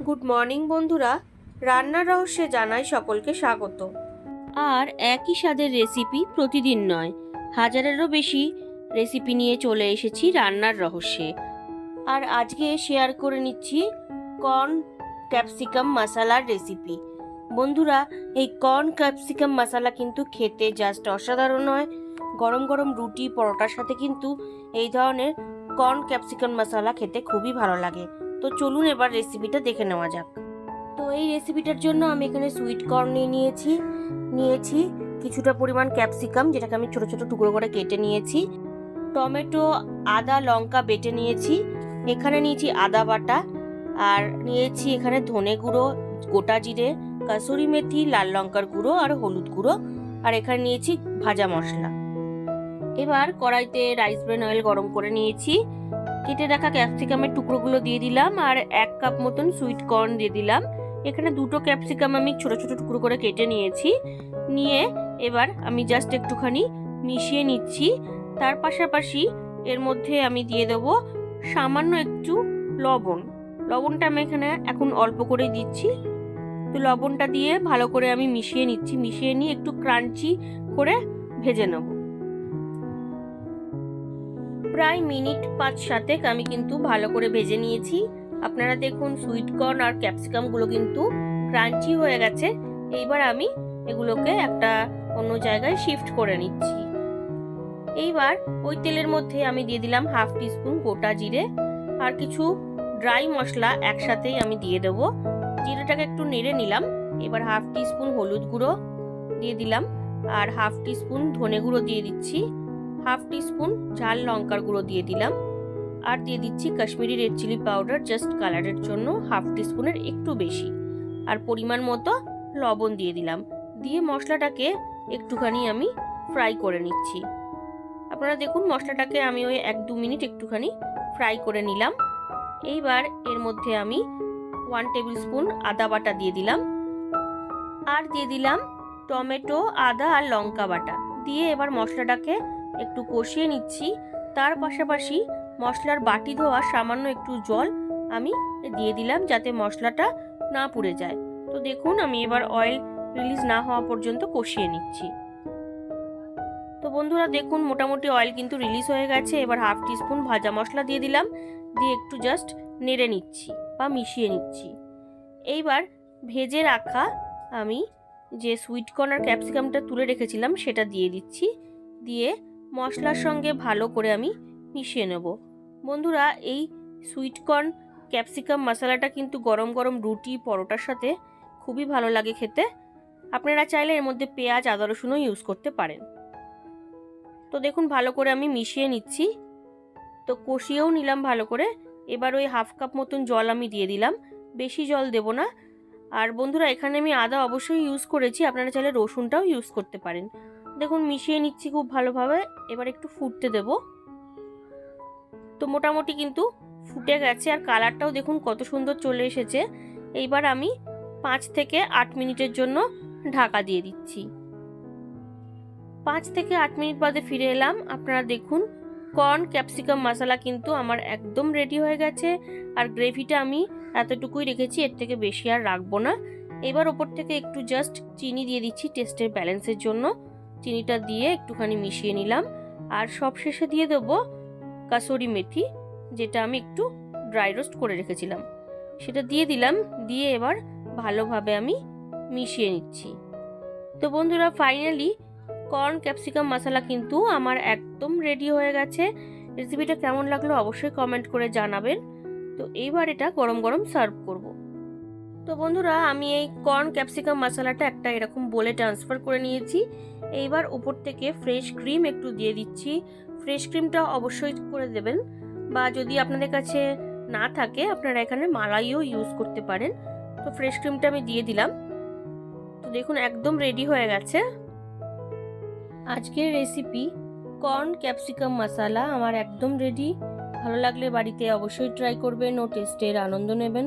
Good morning, বন্ধুরা। রান্নার রহস্যে জানাই সকলকে স্বাগত। আর একই স্বাদের রেসিপি প্রতিদিন নয়, হাজারেরও বেশি রেসিপি নিয়ে চলে এসেছি রান্নার রহস্যে। আর আজকে শেয়ার করে নিচ্ছি কর্ন ক্যাপসিকাম মশালার রেসিপি। বন্ধুরা, এই কর্ন ক্যাপসিকাম মশালা কিন্তু খেতে জাস্ট অসাধারণ হয় গরম গরম রুটি, পরোটার সাথে কিন্তু এই ধরনের কর্ন ক্যাপসিকাম মশালা খেতে খুবই ভালো লাগে। তো চলুন এবার রেসিপিটা দেখে নেওয়া যাক। তো এই রেসিপিটার জন্য আমি এখানে সুইট কর্ন নিয়ে নিয়েছি। নিয়েছি কিছুটা পরিমাণ ক্যাপসিকাম যেটাকে আমি ছোট ছোট টুকরো করে কেটে নিয়েছি। টমেটো, আদা, লঙ্কা বেটে নিয়েছি। এখানে নিয়েছি আদা বাটা। আর নিয়েছি এখানে ধনে গুঁড়ো, গোটা জিরে, কাসুরি মেথি, লাল লঙ্কার গুঁড়ো আর হলুদ গুঁড়ো। আর এখানে নিয়েছি ভাজা মশলা। এবার কড়াইতে রাইস ব্রেন অয়েল গরম করে নিয়েছি। কেটে রাখা ক্যাপসিকামের টুকরোগুলো দিয়ে দিলাম আর এক কাপ মতন সুইট কর্ন দিয়ে দিলাম। এখানে দুটো ক্যাপসিকাম আমি ছোট ছোট টুকরো করে কেটে নিয়েছি। নিয়ে এবার আমি জাস্ট একটুখানি মিশিয়ে নিচ্ছি। তার পাশাপাশি এর মধ্যে আমি দিয়ে দেবো সামান্য একটু লবণ। লবণটা আমি এখানে এখন অল্প করে দিচ্ছি। তো লবণটা দিয়ে ভালো করে আমি মিশিয়ে নিচ্ছি। মিশিয়ে নিয়ে একটু ক্রাঞ্চি করে ভেজে নেব। প্রায় মিনিট পাঁচ সাতেক আমি কিন্তু ভালো করে ভেজে নিয়েছি। আপনারা দেখুন সুইট কর্ন আর ক্যাপসিকামগুলো কিন্তু ক্রাঞ্চি হয়ে গেছে। এইবার আমি এগুলোকে একটা অন্য জায়গায় শিফট করে নিচ্ছি। এইবার ওই তেলের মধ্যে আমি দিয়ে দিলাম হাফ টিস্পুন গোটা জিরে আর কিছু ড্রাই মশলা একসাথেই আমি দিয়ে দেব। জিরেটাকে একটু নেড়ে নিলাম। এবার হাফ টিস্পুন হলুদ গুঁড়ো দিয়ে দিলাম। আর হাফ টিস্পুন ধনে গুঁড়ো দিয়ে দিচ্ছি। হাফ টিস্পুন ঝাল লঙ্কার গুঁড়ো দিয়ে দিলাম। আর দিয়ে দিচ্ছি Kashmiri red chilli powder just কালারের জন্য হাফ টিস্পুনের একটু বেশি। আর পরিমাণ মতো লবণ দিয়ে দিলাম। দিয়ে মশলাটাকে একটুখানি আমি ফ্রাই করে নিচ্ছি। আপনারা দেখুন মশলাটাকে আমি ওই এক দু মিনিট একটুখানি ফ্রাই করে নিলাম। এইবার এর মধ্যে আমি ওয়ান টেবিল স্পুন আদা বাটা দিয়ে দিলাম। আর দিয়ে দিলাম টমেটো, আদা আর লঙ্কা বাটা। দিয়ে এবার মশলাটাকে একটু কষিয়ে নিচ্ছি। তার পাশাপাশি মশলার বাটি ধোয়া সামান্য একটু জল আমি দিয়ে দিলাম যাতে মশলাটা না পুড়ে যায়। তো দেখুন, আমি এবার অয়েল রিলিজ না হওয়া পর্যন্ত কষিয়ে নিচ্ছি। তো বন্ধুরা, দেখুন, মোটামুটি অয়েল কিন্তু রিলিজ হয়ে গেছে। এবার হাফ টিস্পুন ভাজা মশলা দিয়ে দিলাম। দিয়ে একটু জাস্ট নেড়ে নিচ্ছি বা মিশিয়ে নিচ্ছি। এইবার ভেজে রাখা আমি যে সুইট কর্ন আর ক্যাপসিকামটা তুলে রেখেছিলাম, সেটা দিয়ে দিচ্ছি। দিয়ে মশলার সঙ্গে ভালো করে আমি মিশিয়ে নেব। বন্ধুরা, এই সুইটকর্ন ক্যাপসিকাম মশলাটা কিন্তু গরম গরম রুটি, পরোটার সাথে খুবই ভালো লাগে খেতে। আপনারা চাইলে এর মধ্যে পেঁয়াজ, আদা, রসুনও ইউজ করতে পারেন। তো দেখুন, ভালো করে আমি মিশিয়ে নিচ্ছি। তো কষিয়েও নিলাম ভালো করে। এবার ওই হাফ কাপ মতন জল আমি দিয়ে দিলাম। বেশি জল দেব না। আর বন্ধুরা, এখানে আমি আদা অবশ্যই ইউজ করেছি। আপনারা চাইলে রসুনটাও ইউজ করতে পারেন। দেখুন, মিশিয়ে নিচ্ছি খুব ভালোভাবে। এবার একটু ফুটতে দেব। তো মোটামুটি কিন্তু ফুটে গেছে আর কালারটাও দেখুন কত সুন্দর চলে এসেছে। এইবার আমি পাঁচ থেকে আট মিনিটের জন্য ঢাকা দিয়ে দিচ্ছি। পাঁচ থেকে আট মিনিট বাদে ফিরে এলাম। আপনারা দেখুন, কর্ন, ক্যাপসিকাম মশলা কিন্তু আমার একদম রেডি হয়ে গেছে। আর গ্রেভিটা আমি এতটুকুই রেখেছি, এর থেকে বেশি আর রাখব না। এবার ওপর থেকে একটু জাস্ট চিনি দিয়ে দিচ্ছি টেস্টের ব্যালেন্সের জন্য। চিনিটা দিয়ে একটুখানি মিশিয়ে নিলাম। আর সব শেষে দিয়ে দেবো কাসুরি মেথি, যেটা আমি একটু ড্রাই রোস্ট করে রেখেছিলাম। সেটা দিয়ে দিলাম, দিয়ে এবার ভালোভাবে আমি মিশিয়ে নিচ্ছি। তো বন্ধুরা ফাইনালি কর্ন ক্যাপসিকাম মশলা কিন্তু আমার একদম রেডি হয়ে গেছে। রেসিপিটা কেমন লাগল অবশ্যই কমেন্ট করে জানাবেন। তো এইবার এটা গরম গরম সার্ভ করব। তো বন্ধুরা, আমি এই কর্ন ক্যাপসিকাম মশলাটা একটা এরকম বলে ট্রান্সফার করে নিয়েছি। এইবার উপর থেকে ফ্রেশ ক্রিম একটু দিয়ে দিচ্ছি। ফ্রেশ ক্রিমটা অবশ্যই করে দেবেন বা যদি আপনাদের কাছে না থাকে, আপনারা এখানে মালাইও ইউজ করতে পারেন। তো ফ্রেশ ক্রিমটা আমি দিয়ে দিলাম। তো দেখুন, একদম রেডি হয়ে গেছে। আজকের রেসিপি কর্ন ক্যাপসিকাম মশালা আমার একদম রেডি ভালো লাগলে বাড়িতে অবশ্যই ট্রাই করবেন ও টেস্টের আনন্দ নেবেন।